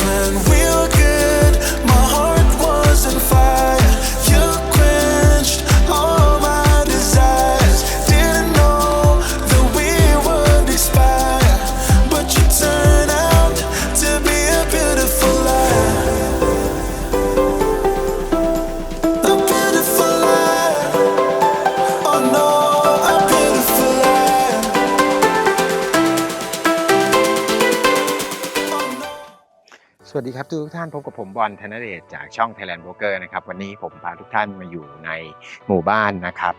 Englishman สวัสดีครับทุกท่านพบกับผมบอลธนเดชจากช่อง Thailand Broker นะครับวันนี้ผมพาทุกท่านมาอยู่ในหมู่บ้านนะครับ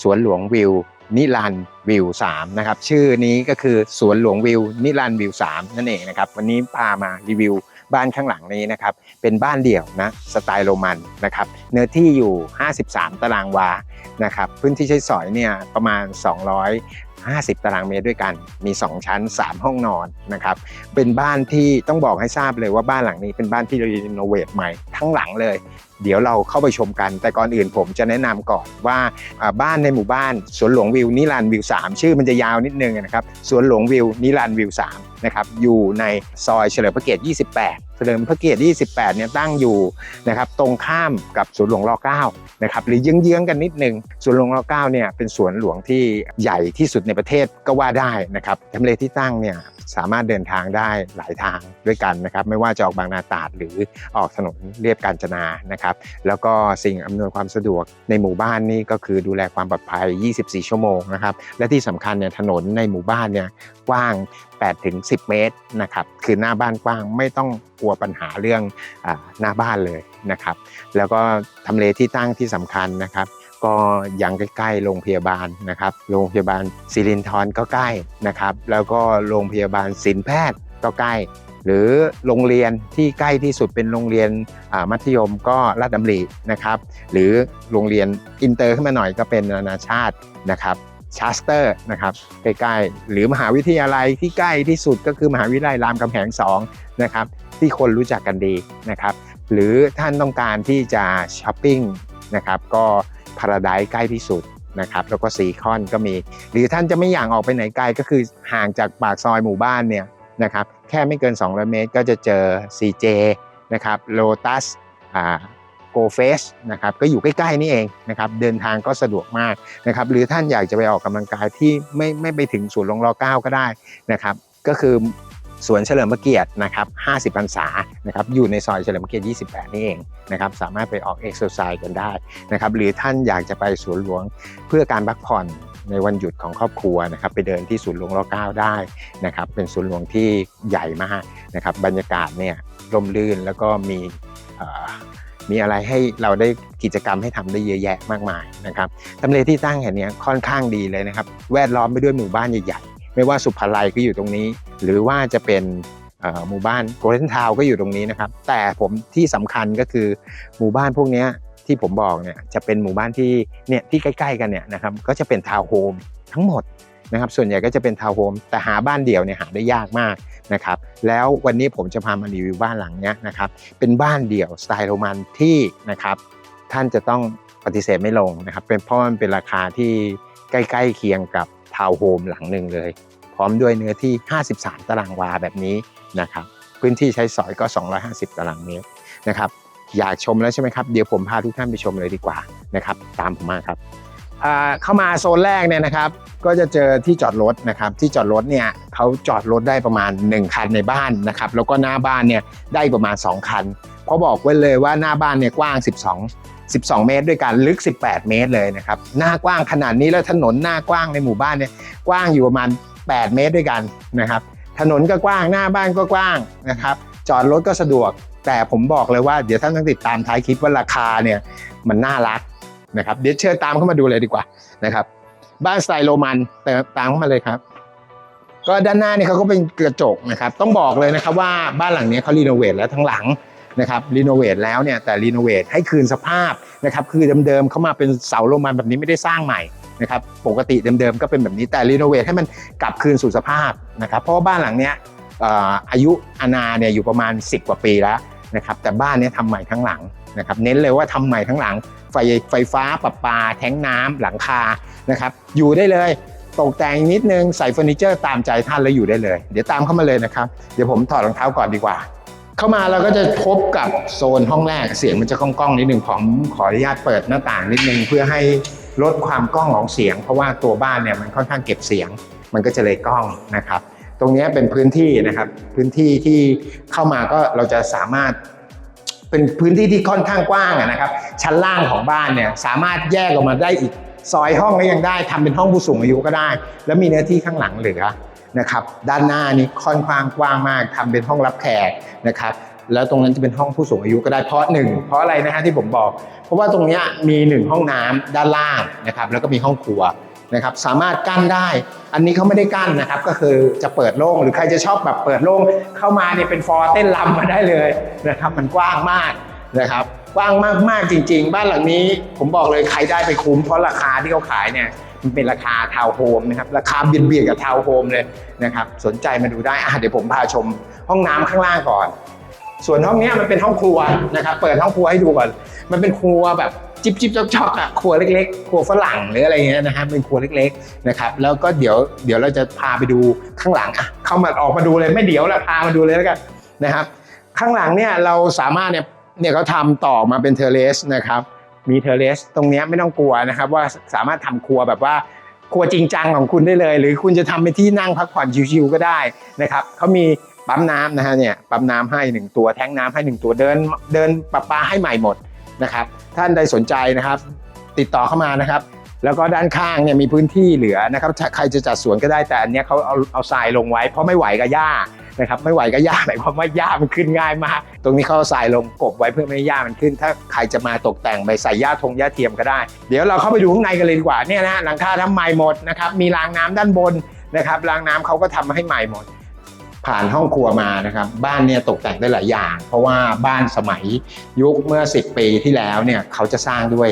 สวนหลวงวิวนิรันวิว3นะครับชื่อนี้ก็คือสวนหลวงวิวนิรันวิว3นั่นเองนะครับวันนี้พามารีวิวบ้านข้างหลังนี้นะครับเป็นบ้านเดี่ยวนะสไตล์โรมันนะครับเนื้อที่อยู่ 53 ตารางวานะครับพื้นที่ใช้สอยเนี่ยประมาณ 50 ตารางเมตรด้วยกัน มี 2 ชั้น 3 ห้องนอนนะครับ เป็นบ้านที่ต้องบอกให้ทราบเลยว่าบ้านหลังนี้เป็นบ้านที่รีโนเวทใหม่ทั้งหลังเลย เดี๋ยวเราเข้าไปชมกัน แต่ก่อนอื่นผมจะแนะนำก่อนว่าบ้านในหมู่บ้านสวนหลวงวิวนิรันวิว 3 ชื่อมันจะยาวนิดนึงนะครับ สวนหลวงวิวนิรันวิว 3 นะครับอยู่ในซอยเฉลิมพระเกียรติ 28 เฉลิมพระเกียรติ 28 เนี่ยตั้งอยู่นะครับตรงข้ามกับสวนหลวงร9นะครับหรือเยื้องๆกันนิดนึงสวนหลวงร9เนี่ยเป็นสวนหลวงที่ใหญ่ที่สุดในประเทศก็ว่าได้นะครับทำเลที่ตั้งเนี่ย สามารถเดินทางได้หลายทางด้วยกันนะครับ ไม่ว่าจะออกบางนาตราดหรือออกถนนเรียบกาญจนานะครับ แล้วก็สิ่งอำนวยความสะดวกในหมู่บ้านนี่ก็คือดูแลความปลอดภัย 24 ชั่วโมงนะครับ และที่สำคัญเนี่ยถนนในหมู่บ้านเนี่ยกว้าง8ถึง10 เมตรนะครับ คือหน้าบ้านกว้างไม่ต้องกลัวปัญหาเรื่องอหน้าบ้านเลยนะครับ แล้วก็ทำเลที่ตั้งที่สำคัญนะครับ ก็ยังใกล้ๆโรงพยาบาลนะครับ โรงพยาบาลศิรินทรก็ใกล้นะครับ แล้วก็โรงพยาบาลศิลแพทย์ก็ใกล้ หรือโรงเรียนที่ใกล้ที่สุดเป็นโรงเรียนมัธยมก็ลาดดำรินะครับ หรือโรงเรียนอินเตอร์ขึ้นมาหน่อยก็เป็นนานาชาตินะครับชาสเตอร์นะครับใกล้ๆหรือมหาวิทยาลัยที่ใกล้ที่สุดก็คือมหาวิทยาลัยรามคำแหง2นะครับที่คนรู้จักกันดีนะครับ หรือท่านต้องการที่จะช้อปปิ้งนะครับก็ พาราไดใกล้ที่สุดนะครับแล้วก็ซีคอนก็มี หรือท่านจะไม่อยากออกไปไหนไกลก็คือห่างจากปากซอยหมู่บ้านเนี่ยนะครับแค่ไม่เกิน 200 เมตรก็จะเจอ CJ นะครับโลตัสอ่าโกเฟสนะครับก็อยู่ใกล้ๆนี่เองนะครับเดินทางก็สะดวกมากนะครับหรือท่านอยากจะไปออกกำลังกายที่ไม่ไม่ไปถึงสวนหลงรอเก้าก็ได้นะครับก็คือ สวนเฉลิมพระเกียรตินะครับ 50พรรษานะครับอยู่ในซอยเฉลิมพระเกียรติ 28 นี่เองนะครับสามารถไปออกเอ็กซ์ s ซส์กันได้นะครับหรือท่านอยากจะไปสวนหลวงเพื่อการพักผ่อนในวันหยุดของครอบครัวนะครับไปเดินที่สวนหลวงรเก้าได้นะครับเป็นสวนหลวงที่ใหญ่มากนะครับบรรยากาศเนี่ยร่มรื่นแล้วก็มีมีอะไรให้เราได้กิจกรรมให้ทำได้เยอะแยะมากมายนะครับทำเลที่ตั้งแห่งนี้ค่อนข้างดีเลยนะครับ แวดล้อมไปด้วยหมู่บ้านใหญ่ ไม่ว่าสุภาลัยก็อยู่ตรงนี้ หรือว่าจะเป็นหมู่บ้านโกลเด้นทาวก็อยู่ตรงนี้นะครับ แต่ผมที่สำคัญก็คือหมู่บ้านพวกนี้ที่ผมบอกเนี่ยจะเป็นหมู่บ้านที่เนี่ยที่ใกล้ๆกันเนี่ยนะครับก็จะเป็นทาวน์โฮมทั้งหมดนะครับส่วนใหญ่ก็จะเป็นทาวน์โฮมแต่หาบ้านเดี่ยวเนี่ยหาได้ยากมากนะครับแล้ววันนี้ผมจะพามารีวิวบ้านหลังเนี้ยนะครับเป็นบ้านเดี่ยวสไตล์โรมันที่นะครับท่านจะต้องปฏิเสธไม่ลงนะครับเป็นเพราะมันเป็นราคาที่ใกล้ ๆเคียงกับ ทาวน์โฮมหลังหนึ่งเลย พร้อมด้วยเนื้อที่ 53 ตารางวาแบบนี้นะครับพื้นที่ใช้สอยก็ 250 ตารางเมตรนะครับอยากชมแล้วใช่ไหมครับ เดี๋ยวผมพาทุกท่านไปชมเลยดีกว่านะครับตามผมมาครับเข้ามาโซนแรกเนี่ยนะครับ ก็จะเจอที่จอดรถนะครับ ที่จอดรถเนี่ยเขาจอดรถได้ประมาณ 1 คันในบ้านนะครับ แล้วก็หน้าบ้านเนี่ยได้ประมาณ 2 คันเพราะบอกไว้เลยว่าหน้าบ้านเนี่ยกว้าง 12 12 เมตร ด้วยกันลึก 18 เมตรเลยนะครับหน้ากว้างขนาดนี้แล้วถนนหน้ากว้างในหมู่บ้านเนี่ยกว้างอยู่ประมาณ 8 เมตรด้วยกันนะครับถนนก็กว้างหน้าบ้านก็กว้างนะครับจอดรถก็สะดวก แต่ผมบอกเลยว่าเดี๋ยวท่านต้องติดตามท้ายคลิปว่าราคาเนี่ยมันน่ารักนะครับเดี๋ยวเชิญตามเข้ามาดูเลยดีกว่านะครับบ้านสไตล์โรมันแต่ตามเข้ามาเลยครับ ก็ด้านหน้านี่เขาก็เป็นกระจกนะครับ ต้องบอกเลยนะครับว่าบ้านหลังนี้เขารีโนเวทแล้วทั้งหลัง นะครับรีโนเวทแล้วเนี่ยแต่รีโนเวทให้คืนสภาพนะครับคือเดิมๆเข้ามาเป็นเสาโรมันแบบนี้ไม่ได้สร้างใหม่นะครับปกติเดิมๆก็เป็นแบบนี้แต่รีโนเวทให้มันกลับคืนสู่สภาพนะครับเพราะว่าบ้านหลังเนี้ยอายุอาณาเนี่ยอยู่ประมาณ 10 กว่าปีแล้วนะครับแต่บ้านเนี้ยทำใหม่ทั้งหลังนะครับเน้นเลยว่าทำใหม่ทั้งหลัง ไฟไฟฟ้าประปา แทงน้ำหลังคานะครับอยู่ได้เลยตกแต่งนิดนึงใส่เฟอร์นิเจอร์ตามใจท่านแล้วอยู่ได้เลย เดี๋ยวตามเข้ามาเลยนะครับ เดี๋ยวผมถอดรองเท้าก่อนดีกว่า เข้ามาเราก็จะพบกับโซนห้องแรกเสียงมันจะก้องๆนิดหนึ่งผมขออนุญาตเปิดหน้าต่างนิดนึงเพื่อให้ลดความก้องของเสียง เพราะว่าตัวบ้านเนี่ยมันค่อนข้างเก็บเสียง มันก็จะเลยก้องนะครับ ตรงนี้เป็นพื้นที่นะครับพื้นที่ที่เข้ามาก็เราจะสามารถเป็นพื้นที่ที่ค่อนข้างกว้างนะครับ ชั้นล่างของบ้านเนี่ยสามารถแยกออกมาได้อีกซอยห้องก็ยังได้ทำเป็นห้องผู้สูงอายุก็ได้ แล้วมีเนื้อที่ข้างหลังเหลือ นะครับด้านหน้านี้ค่อนข้างกว้างมากทำเป็นห้องรับแขกนะครับแล้วตรงนั้นจะเป็นห้องผู้สูงอายุก็ได้เพราะหนึ่งเพราะอะไรนะฮะที่ผมบอก เพราะว่าตรงนี้มีหนึ่งห้องน้ำด้านล่างนะครับแล้วก็มีห้องครัวนะครับสามารถกั้นได้ อันนี้เขาไม่ได้กั้นนะครับก็คือจะเปิดโล่งหรือใครจะชอบแบบเปิดโล่งเข้ามาเนี่ยเป็นฟอร์เต้นรำมาได้เลยนะครับมันกว้างมากนะครับกว้างมากๆจริง ๆ บ้านหลังนี้ผมบอกเลยใครได้ไปคุ้มเพราะราคาที่เขาขายเนี่ย มันเป็นราคาทาวน์โฮมนะครับราคาเบียดเบียดกับทาวน์โฮมเลยนะครับสนใจมาดูได้อะเดี๋ยวผมพาชมห้องน้ำข้างล่างก่อน ส่วนห้องนี้มันเป็นห้องครัวนะครับเปิดห้องครัวให้ดูก่อน มันเป็นครัวแบบจิบจิบจอกจอกอะครัวเล็กๆ ครัวฝรั่งหรืออะไรเงี้ยนะฮะเป็นครัวเล็กๆนะครับแล้วก็เดี๋ยวเดี๋ยวเราจะพาไปดูข้างหลังอะเข้ามาออกมาดูเลยไม่เดี๋ยวละพามาดูเลยแล้วกันนะครับ ข้างหลังเนี่ยเราสามารถเนี่ยเนี่ยเขาทำต่อมาเป็นเทเลสนะครับ มีเทเลสตรงนี้ไม่ต้องกลัวนะครับ ว่าสามารถทำครัวแบบว่าครัวจริงจังของคุณได้เลย หรือคุณจะทำเป็นที่นั่งพักผ่อนชิวๆก็ได้นะครับเขามีปั๊มน้ำนะฮะเนี่ยปั๊มน้ำให้หนึ่งตัวแท้งน้ำให้หนึ่งตัวเดินเดินประปาให้ใหม่หมดนะครับท่านใดสนใจนะครับ ติดต่อเข้ามานะครับ แล้วก็ด้านข้างเนี่ยมีพื้นที่เหลือนะครับใครจะจัดสวนก็ได้แต่อันเนี้ยเขาเอาเอาทรายลงไว้ เพราะไม่ไหวกับหญ้า นะครับไม่ไหวกับหญ้าหมายความว่าหญ้ามันขึ้นง่ายมาก ตรงนี้เขาเอาทรายลงกบไว้เพื่อไม่ให้หญ้ามันขึ้น ถ้าใครจะมาตกแต่งไปใส่หญ้าทงหญ้าเทียมก็ได้ เดี๋ยวเราเข้าไปดูข้างในกันเลยดีกว่าเนี่ยนะหลังคาทำใหม่หมดนะครับมีรางน้ำด้านบนนะครับรางน้ำเขาก็ทำให้ใหม่หมด ผ่านห้องครัวมานะครับบ้านเนี่ยตกแต่งได้หลายอย่าง เพราะว่าบ้านสมัยยุคเมื่อ 10 ปีที่แล้วเนี่ยเขาจะสร้างด้วย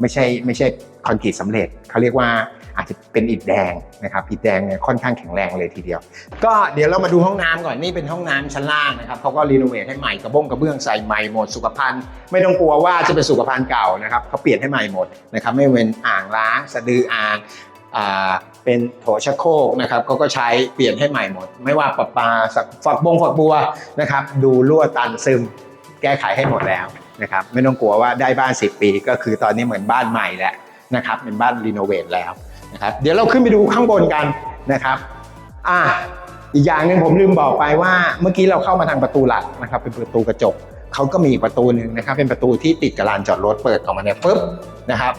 ไม่ใช่ไม่ใช่คอนกรีตสำเร็จเขาเรียกว่า อาจจะเป็นอิฐแดงนะครับอิฐแดงเนี่ยค่อนข้างแข็งแรงเลยทีเดียว ก็เดี๋ยวเรามาดูห้องน้ำก่อนนี่เป็นห้องน้ำชั้นล่างนะครับเขาก็รีโนเวทให้ใหม่กระบ้งกระเบื้องใส่ใหม่หมดสุขภัณฑ์ไม่ต้องกลัวว่าจะเป็นสุขภัณฑ์เก่านะครับเขาเปลี่ยนให้ใหม่หมดนะครับไม่เป็นอ่างล้างสะดืออ่างเป็นโถชักโครกนะครับเขาก็ใช้เปลี่ยนให้ใหม่หมด ไม่ว่าปะปาฝักบงฝักบัวนะครับดูรั่วตันซึมแก้ไขให้หมดแล้วนะครับไม่ต้องกลัวว่าได้บ้าน 10 ปีก็คือตอนนี้เหมือนบ้านใหม่แล้วนะครับเป็นบ้านรีโนเวทแล้ว นะครับเดี๋ยวเราขึ้นไปดูข้างบนกันนะครับอ่าอีกอย่างหนึ่งผมลืมบอกไปว่า เมื่อกี้เราเข้ามาทางประตูหลักนะครับ เป็นประตูกระจกเขาก็มีประตูหนึ่งนะครับ เป็นประตูที่ติดกับลานจอดรถเปิดออกมาเนี่ยปุ๊บนะครับ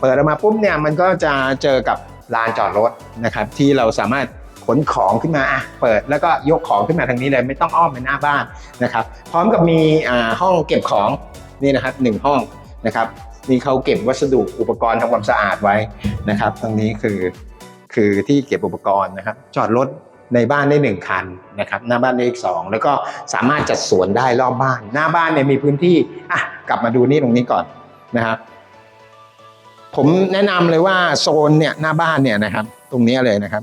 เปิดออกมาปุ๊บเนี่ยมันก็จะเจอกับลานจอดรถนะครับ ที่เราสามารถขนของขึ้นมาอะเปิดแล้วก็ยกของขึ้นมาทางนี้เลยไม่ต้องอ้อมไปหน้าบ้านนะครับ พร้อมกับมีห้องเก็บของนี่นะครับหนึ่งห้องนะครับ นี่เขาเก็บวัสดุอุปกรณ์ทำความสะอาดไว้นะครับตรงนี้คือคือที่เก็บอุปกรณ์นะครับ จอดรถในบ้านได้หนึ่งคันนะครับหน้าบ้านได้อีกสองแล้วก็สามารถจัดสวนได้รอบบ้าน หน้าบ้านเนี่ยมีพื้นที่อะกลับมาดูนี่ตรงนี้ก่อนนะครับผมแนะนำเลยว่าโซนเนี่ยหน้าบ้านเนี่ยนะครับ ตรงนี้เลยนะครับ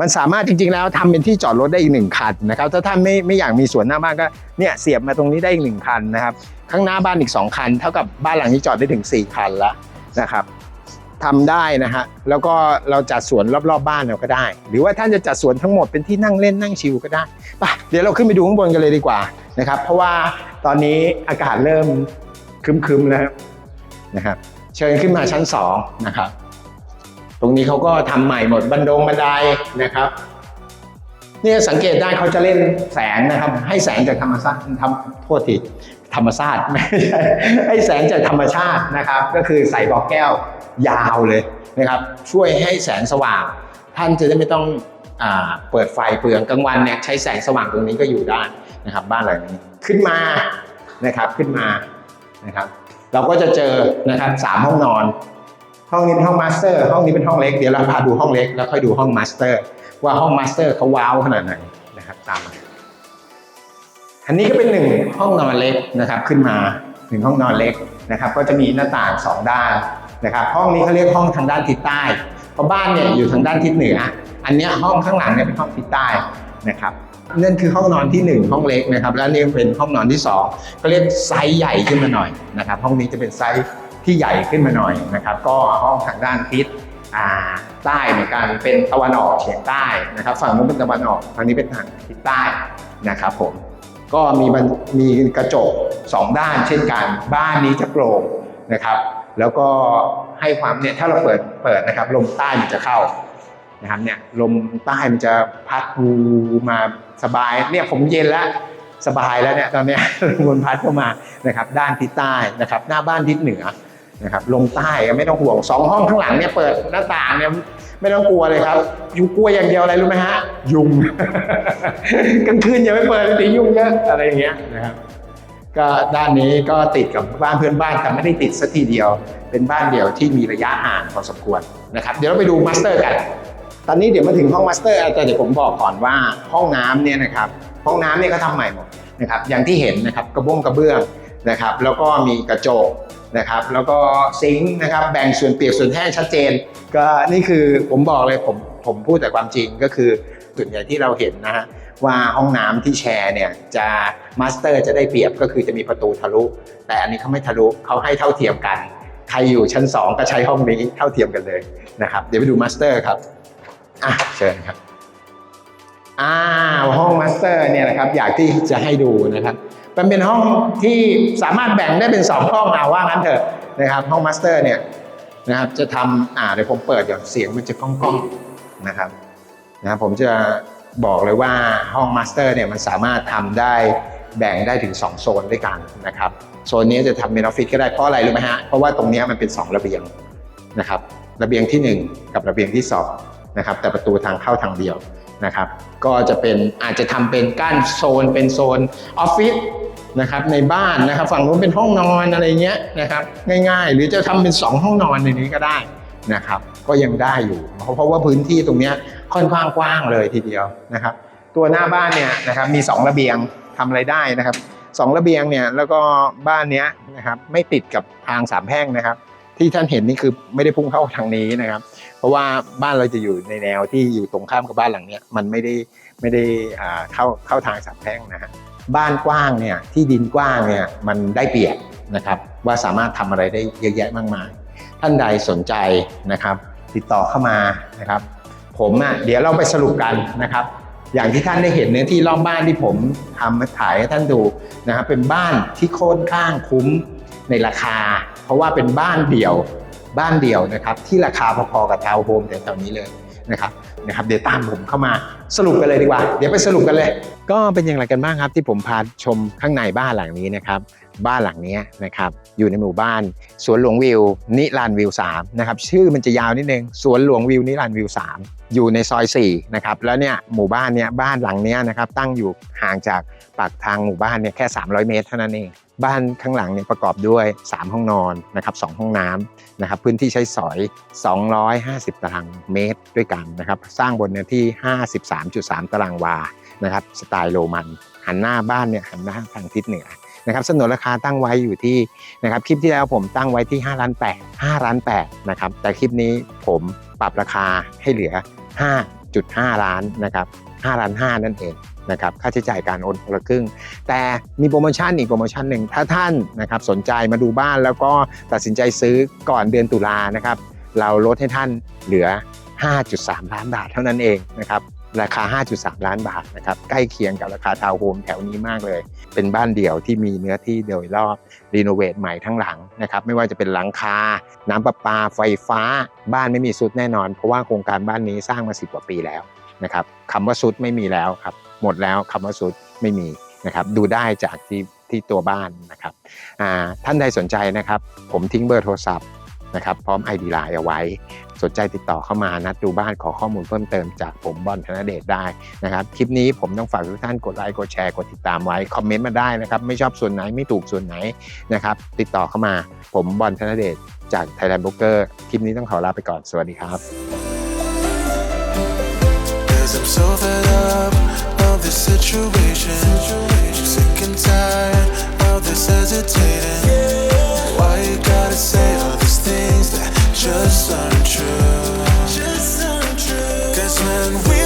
มันสามารถจริงๆแล้วทำเป็นที่จอดรถได้อีกหนึ่งคันนะครับถ้าท่านไม่ไม่อยากมีสวนหน้าบ้านก็เนี่ยเสียบมาตรงนี้ได้อีกหนึ่งคันนะครับข้างหน้าบ้านอีกสองคัน เท่ากับบ้านหลังนี้จอดได้ถึงสี่คันแล้วนะครับทำได้นะฮะแล้วก็เราจัดสวนรอบๆบบ้านเราก็ได้ หรือว่าท่านจะจัดสวนทั้งหมดเป็นที่นั่งเล่นนั่งชิลก็ได้ไปเดี๋ยวเราขึ้นไปดูข้างบนกันเลยดีกว่านะครับ เพราะว่าตอนนี้อากาศเริ่มคึมๆแล้วนะครับ เชิญขึ้นมาชั้นสองนะครับ รงนี้เขาก็ทำใหม่หมดบันดงบันไดนะครับเนี่ยสังเกตได้เขาจะเล่นแสงนะครับ ให้แสงจากธรรมชาติทำโทษทีธรรมชาติไม่ใช่ให้แสงจากธรรมชาตินะครับ ก็คือใส่บอกแก้วยาวเลยนะครับ ช่วยให้แสงสว่าง ท่านจะได้ไม่ต้องอเปิดไฟเปลืองกลางวันเนี่ยใช้แสงสว่างตรงนี้ก็อยู่ได้นะครับ บ้านหลังนี้ขึ้นมานะครับขึ้นมานะครับ เราก็จะเจอนะครับสามห้องนอน ห้องนี้เป็นห้องมาสเตอร์ห้องนี้เป็นห้องเล็กเดี๋ยวเราพาดูห้องเล็กแล้วค่อยดูห้องมาสเตอร์ว่าห้องมาสเตอร์เขาว้าวขนาดไหนนะครับตามมาอันนี้ก็เป็นหนึ่งห้องนอนเล็กนะครับขึ้นมาหนึ่งห้องนอนเล็กนะครับ ก็จะมีหน้าต่างสองด้านนะครับ ห้องนี้เขาเรียกห้องทางด้านทิศใต้ เพราะบ้านเนี่ยอยู่ทางด้านทิศเหนือ อันนี้ห้องข้างหลังเนี่ยเป็นห้องทิศใต้นะครับนั่นคือห้องนอนที่หนึ่งห้องเล็กนะครับ แล้วนี่เป็นห้องนอนที่สองก็เรียกไซส์ใหญ่ขึ้นมาหน่อยนะครับ ห้องนี้จะเป็นไซส์ ที่ใหญ่ขึ้นมาหน่อยนะครับ ก็ห้องทางด้านทิศใต้เหมือนกันเป็นตะวันออกเฉียงใต้นะครับ ฝั่งนู้นเป็นตะวันออกฝั่งนี้เป็นทางทิศใต้นะครับผมก็มีมีกระจกสองด้านเช่นกัน บ้านนี้จะโปร่งนะครับ แล้วก็ให้ความเนี่ยถ้าเราเปิดเปิดนะครับ ลมใต้มันจะเข้านะครับเนี่ยลมใต้มันจะพัดวูมาสบายเนี่ยผมเย็นแล้วสบายแล้วเนี่ยตอนนี้ลมพัดเข้ามานะครับ ด้านทิศใต้นะครับ หน้าบ้านทิศเหนือ นะครับลมใต้ก็ไม่ต้องห่วงสองห้องข้างหลังเนี่ยเปิดหน้าต่างเนี่ยไม่ต้องกลัวเลยครับยุงกลัวอย่างเดียวอะไรรู้ไหมฮะ ยุงกลางคืนอย่าไปเปิดตียุงเยอะอะไรอย่างเงี้ยนะครับก็ด้านนี้ก็ติดกับบ้านเพื่อนบ้านแต่ไม่ได้ติดสักทีเดียว เป็นบ้านเดี่ยวที่มีระยะห่างพอสมควรนะครับเดี๋ยวเราไปดูมาสเตอร์กัน ตอนนี้เดี๋ยวมาถึงห้องมาสเตอร์แต่เดี๋ยวผมบอกก่อนว่าห้องน้ำเนี่ยนะครับห้องน้ำเนี่ยก็ทำใหม่หมดนะครับอย่างที่เห็นนะครับกระบ้งกระเบื้องนะครับแล้วก็มีกระจก นะครับ แล้วก็ซิงค์นะครับแบ่งส่วนเปียกส่วนแห้งชัดเจน ก็นี่คือผมบอกเลยผมผมพูดแต่ความจริงก็คือส่วนใหญ่ที่เราเห็นนะฮะว่าห้องน้ำที่แชร์เนี่ยจะมาสเตอร์จะได้เปรียบก็คือจะมีประตูทะลุ แต่อันนี้เขาไม่ทะลุเขาให้เท่าเทียมกัน ใครอยู่ชั้น 2 ก็ใช้ห้องนี้เท่าเทียมกันเลยนะครับ เดี๋ยวไปดูมาสเตอร์ครับอะเชิญครับอ้าวห้องมาสเตอร์เนี่ยนะครับอยากที่จะให้ดูนะครับ มันเป็นห้องที่สามารถแบ่งได้เป็น 2 ห้องเอาว่างั้นเถอะนะครับ ห้องมาสเตอร์เนี่ยนะครับจะทำอ่าเดี๋ยวผมเปิดเดี๋ยวเสียงมันจะก้องๆนะครับนะครับผมจะบอกเลยว่าห้องมาสเตอร์เนี่ยมันสามารถทำได้แบ่งได้ถึง 2 โซนด้วยกันนะครับโซนนี้จะทำเป็นออฟฟิศก็ได้เพราะอะไรรู้ไหมฮะเพราะว่าตรงนี้มันเป็น 2 ระเบียงนะครับระเบียงทีหนึ่1 กับระเบียงที่2นะครับแต่ประตูทางเข้าทางเดียวนะครับ ก็จะเป็นอาจจะทำเป็นก้านโซนเป็นโซนออฟฟิศ นะครับในบ้านนะครับฝั่งนู้นเป็นห้องนอนอะไรเงี้ยนะครับง่ายๆ หรือจะทำเป็น 2 ห้องนอนในนี้ก็ได้นะครับก็ยังได้อยู่เพราะเพราะว่าพื้นที่ตรงนี้ค่อนข้างกว้างเลยทีเดียวนะครับ ตัวหน้าบ้านเนี่ยนะครับมี 2 ระเบียงทำอะไรได้นะครับสองระเบียงเนี่ยแล้วก็บ้านเนี้ยนะครับไม่ติดกับทางสามแพ่งนะครับ ที่ท่านเห็นนี่คือไม่ได้พุ่งเข้าทางนี้นะครับ เพราะว่าบ้านเราจะอยู่ในแนวที่อยู่ตรงข้ามกับบ้านหลังเนี้ยมันไม่ได้ไม่ได้อ่าเข้าเข้าทางสามแพ่งนะฮะ บ้านกว้างเนี่ยที่ดินกว้างเนี่ยมันได้เปรียบนะครับว่าสามารถทำอะไรได้เยอะแยะมากมาย ท่านใดสนใจนะครับติดต่อเข้ามานะครับ ผมอะเดี๋ยวเราไปสรุปกันนะครับ อย่างที่ท่านได้เห็นเนื้อที่รอบบ้านที่ผมทำมาถ่ายให้ท่านดูนะครับเป็นบ้านที่ค่อนข้างคุ้มในราคา เพราะว่าเป็นบ้านเดี่ยวบ้านเดี่ยวนะครับที่ราคาพอๆกับทาวน์โฮมแถวๆนี้เลย นะครับนะครับเดี๋ยวตามผมเข้ามาสรุปกันเลยดีกว่า เดี๋ยวไปสรุปกันเลย ก็เป็นอย่างไรกันบ้างครับ ที่ผมพาชมข้างในบ้านหลังนี้นะครับบ้านหลังนี้นะครับอยู่ในหมู่บ้านสวนหลวงวิว นิรันดร์วิว3นะครับชื่อมันจะยาวนิดนึงสวนหลวงวิวนิรันดร์วิว3อยู่ในซอย4นะครับแล้วเนี่ยหมู่บ้านเนี้ยบ้านหลังเนี้ยนะครับตั้งอยู่ห่างจากปากทางหมู่บ้านเนี่ยแค่ 300 เมตรเท่านั้นเองบ้านข้างหลังเนี่ยประกอบด้วย 3 ห้องนอนนะครับ2ห้องน้ำ นะครับพื้นที่ใช้สอย 250 ตารางเมตรด้วยกันนะครับ สร้างบนเนื้อที่ 53.3 ตารางวานะครับสไตล์โรมัน หันหน้าบ้านเนี่ยหันหน้าทางทิศเหนือนะครับสนนราคาตั้งไว้อยู่ที่นะครับคลิปที่แล้วผมตั้งไว้ที่5ล้าน8 5ล้าน8นะครับแต่คลิปนี้ผมปรับราคาให้เหลือ 5.5 ล้านนะครับ5ล้าน5นั่นเอง นะครับค่าใช้จ่ายการโอนคนละครึ่ง แต่มีโปรโมชั่นอีกโปรโมชั่นหนึ่งถ้าท่านนะครับสนใจมาดูบ้านแล้วก็ตัดสินใจซื้อก่อนเดือนตุลานะครับเราลดให้ท่านเหลือ 5.3 ล้านบาทเท่านั้นเองนะครับราคา 5.3 ล้านบาทนะครับใกล้เคียงกับราคาทาวน์โฮมแถวนี้มากเลย เป็นบ้านเดี่ยวที่มีเนื้อที่โดยรอบรีโนเวทใหม่ทั้งหลังนะครับไม่ว่าจะเป็นหลังคา น้ำประปา ไฟฟ้า บ้านไม่มีซุดแน่นอน เพราะว่าโครงการบ้านนี้สร้างมา 10 กว่าปีแล้วนะครับคำว่าซุดไม่มีแล้วครับ หมดแล้วคำว่าซุดไม่มีนะครับดูได้จากที่ที่ตัวบ้านนะครับท่านใดสนใจนะครับ ผมทิ้งเบอร์โทรศัพท์นะครับพร้อม ID ไลน์เอาไว้ สนใจติดต่อเข้ามานัดดูบ้านขอข้อมูลเพิ่มเติมจากผมบอลธนเดชได้นะครับ คลิปนี้ผมต้องฝากทุกท่านกดไลค์กดแชร์กดติดตามไว้ คอมเมนต์มาได้นะครับ ไม่ชอบส่วนไหนไม่ถูกส่วนไหนนะครับ ติดต่อเข้ามาผมบอลธนเดชจาก Thailand Broker คลิปนี้ต้องขอลาไปก่อนสวัสดีครับ this situation. Sick and tired of this hesitating. Why you gotta say all these things that just aren't true? Cause when we